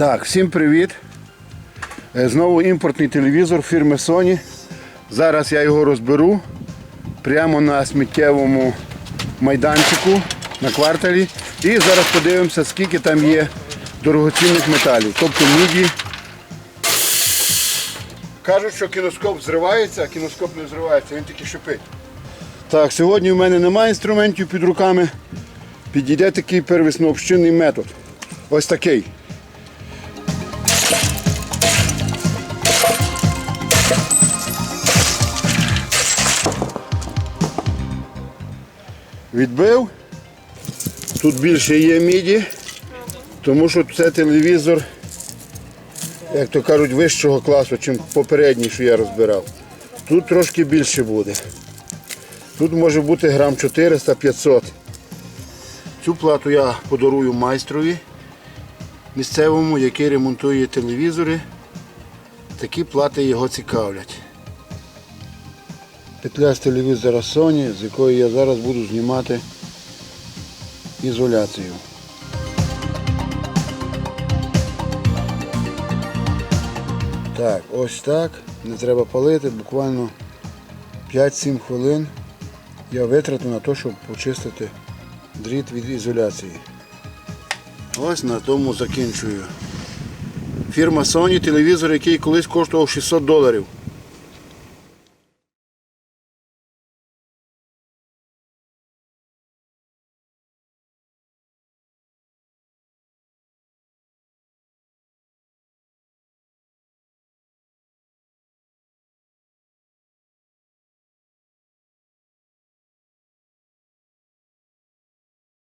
Так, всім привіт. Е, Знову імпортний телевізор фірми Sony. Зараз я його розберу прямо на сміттєвому майданчику на кварталі. І зараз подивимося, скільки там є дорогоцінних металів, тобто міді. Кажуть, що кіноскоп зривається, а кіноскоп не зривається, він тільки шипить. Так, сьогодні в мене немає інструментів під руками. Підійде такий первісно-общинний метод. Ось такий. Відбив. Тут більше є міді, тому що це телевізор, як то кажуть, вищого класу, ніж попередній, що я розбирав. Тут трошки більше буде. Тут може бути грам 400-500. Цю плату я подарую майстрові місцевому, який ремонтує телевізори. Такі плати його цікавлять. Петля з телевізора Sony, з якої я зараз буду знімати ізоляцію. Так, ось так. Не треба палити, буквально 5-7 хвилин я витрату на те, щоб почистити дріт від ізоляції. Ось на тому закінчую. Фірма Sony телевізор, який колись коштував 600 доларів.